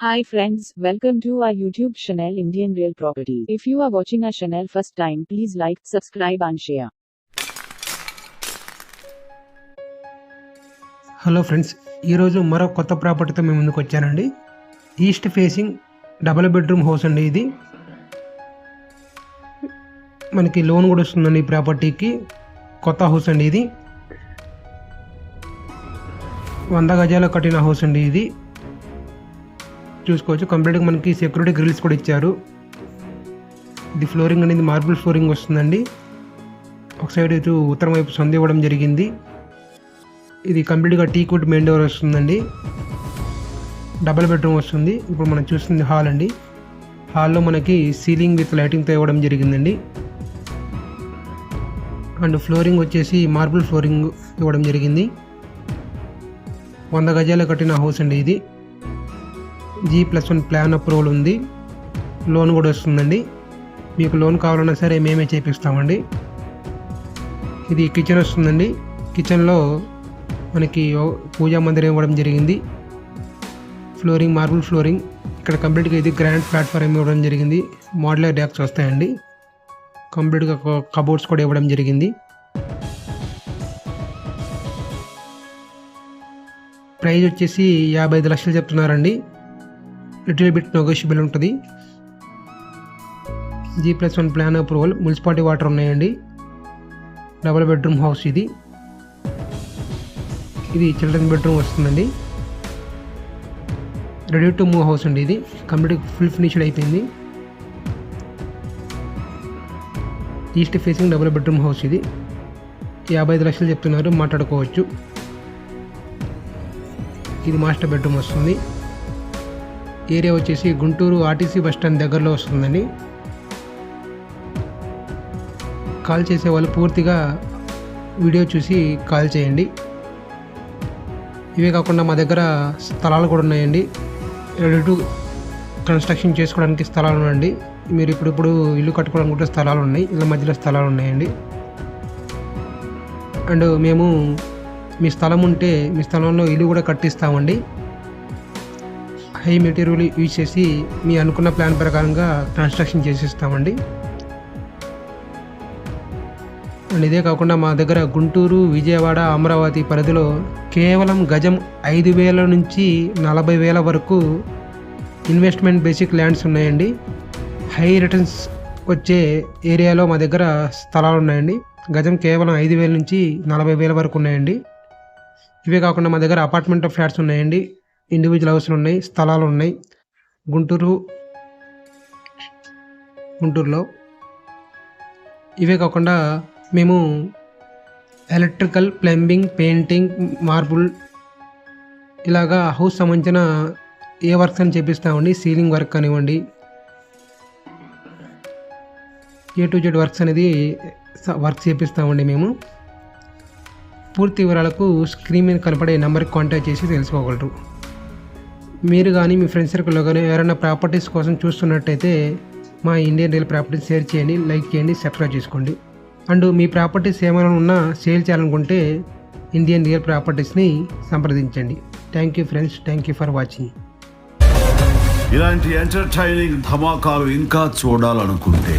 Hi friends, welcome to our YouTube channel Indian Real Property. If you are watching our channel first time, please like, subscribe and share. Hello friends ఈరోజు మరో కొత్త ప్రాపర్టీతో మేము ముందుకు వచ్చానండి east facing double bedroom house అండి ఇది మనకి లోన్ కూడా వస్తుందండి ఈ ప్రాపర్టీకి కొత్త హౌస్ అండి ఇది వంద గజాల కట్టిన హౌస్ అండి ఇది చూసుకోవచ్చు. కంప్లీట్గా మనకి సెక్యూరిటీ గ్రిల్స్ కూడా ఇచ్చారు. ఇది ఫ్లోరింగ్ అనేది మార్బుల్ ఫ్లోరింగ్ వస్తుందండి. ఒక సైడ్ ఇటు ఉత్తరం వైపు సందు ఇవ్వడం జరిగింది. ఇది కంప్లీట్గా టీ కుడ్ మెయిన్ డోర్ వస్తుందండి. డబల్ బెడ్రూమ్ వస్తుంది. ఇప్పుడు మనం చూస్తుంది హాల్ అండి. హాల్లో మనకి సీలింగ్ విత్ లైటింగ్తో ఇవ్వడం జరిగిందండి. అండ్ ఫ్లోరింగ్ వచ్చేసి మార్బుల్ ఫ్లోరింగ్ ఇవ్వడం జరిగింది. వంద గజాలు కట్టిన హౌస్ అండి ఇది. G plus one plan approval ఉంది. లోన్ కూడా వస్తుందండి. మీకు లోన్ కావాలన్నా సరే మేమే చేపిస్తామండి. ఇది కిచెన్ వస్తుందండి. కిచెన్లో మనకి పూజా మందిరం ఇవ్వడం జరిగింది. ఫ్లోరింగ్ మార్బుల్ ఫ్లోరింగ్ ఇక్కడ కంప్లీట్గా ఇది గ్రాండ్ ప్లాట్ఫామ్ ఇవ్వడం జరిగింది. మోడలర్ డ్యాక్స్ వస్తాయండి. కంప్లీట్గా కబోర్డ్స్ కూడా ఇవ్వడం జరిగింది. ప్రైజ్ వచ్చేసి యాభై ఐదు లక్షలు చెప్తున్నారండి. లిటిల్ బిట్ నెగోషియబుల్ ఉంటుంది. G plus one plan approval municipality water ఉన్నాయండి. డబుల్ బెడ్రూమ్ హౌస్ ఇది. ఇది చిల్డ్రన్ బెడ్రూమ్ వస్తుందండి. రెడీ టు మూవ్ హౌస్ అండి ఇది. కంప్లీట్ ఫుల్ ఫినిష్డ్ అయిపోయింది. East facing double bedroom house ఇది. యాభై ఐదు లక్షలు చెప్తున్నారు మాట్లాడుకోవచ్చు. ఇది మాస్టర్ బెడ్రూమ్ వస్తుంది. ఏరియా వచ్చేసి గుంటూరు ఆర్టీసీ బస్ స్టాండ్ దగ్గరలో వస్తుందండి. కాల్ చేసే వాళ్ళు పూర్తిగా వీడియో చూసి కాల్ చేయండి. ఇవే కాకుండా మా దగ్గర స్థలాలు కూడా ఉన్నాయండి. రెడీ టు కన్స్ట్రక్షన్ చేసుకోవడానికి స్థలాలు ఉన్నాయండి. మీరు ఇప్పుడు ఇప్పుడు ఇల్లు కట్టుకోవడానికి కూడా స్థలాలు ఉన్నాయి. ఇళ్ళ మధ్యలో స్థలాలు ఉన్నాయండి. అండ్ మేము మీ స్థలం ఉంటే మీ స్థలంలో ఇల్లు కూడా కట్టిస్తామండి. హై మెటీరియల్ యూజ్ చేసి మీ అనుకున్న ప్లాన్ ప్రకారంగా కన్స్ట్రక్షన్ చేసిస్తామండి. అండ్ ఇదే కాకుండా మా దగ్గర గుంటూరు విజయవాడ అమరావతి పరిధిలో కేవలం గజం ఐదు వేల నుంచి నలభై వేల వరకు ఇన్వెస్ట్మెంట్ బేసిక్ ల్యాండ్స్ ఉన్నాయండి. హై రిటర్న్స్ వచ్చే ఏరియాలో మా దగ్గర స్థలాలు ఉన్నాయండి. గజం కేవలం ఐదు వేల నుంచి నలభై వేల వరకు ఉన్నాయండి. ఇవే కాకుండా మా దగ్గర అపార్ట్మెంట్ ఫ్లాట్స్ ఉన్నాయండి. ఇండివిజువల్ హౌస్లు ఉన్నాయి స్థలాలు ఉన్నాయి. గుంటూరు గుంటూరులో. ఇవే కాకుండా మేము ఎలక్ట్రికల్ ప్లంబింగ్ పెయింటింగ్ మార్బుల్ ఇలాగా హౌస్ సంబంధించిన ఏ వర్క్స్ అని చేపిస్తామండి. సీలింగ్ వర్క్ కానివ్వండి. ఏ టు జెడ్ వర్క్స్ అనేది వర్క్ చేపిస్తామండి మేము. పూర్తి వివరాలకు స్క్రీన్ మీద కనపడే నెంబర్కి కాంటాక్ట్ చేసి తెలుసుకోగలరు. మీరు కానీ మీ ఫ్రెండ్స్ సర్కిల్లో కానీ ఎవరైనా ప్రాపర్టీస్ కోసం చూస్తున్నట్టయితే మా ఇండియన్ రియల్ ప్రాపర్టీస్ షేర్ చేయండి లైక్ చేయండి సబ్స్క్రైబ్ చేసుకోండి. అండ్ మీ ప్రాపర్టీస్ ఏమైనా ఉన్నా సేల్ చేయాలనుకుంటే ఇండియన్ రియల్ ప్రాపర్టీస్ని సంప్రదించండి. Thank you friends thank you for watching ఇలాంటి ఎంటర్టైనింగ్ ధమాకాలు ఇంకా చూడాలనుకుంటే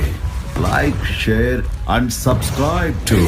like share and subscribe to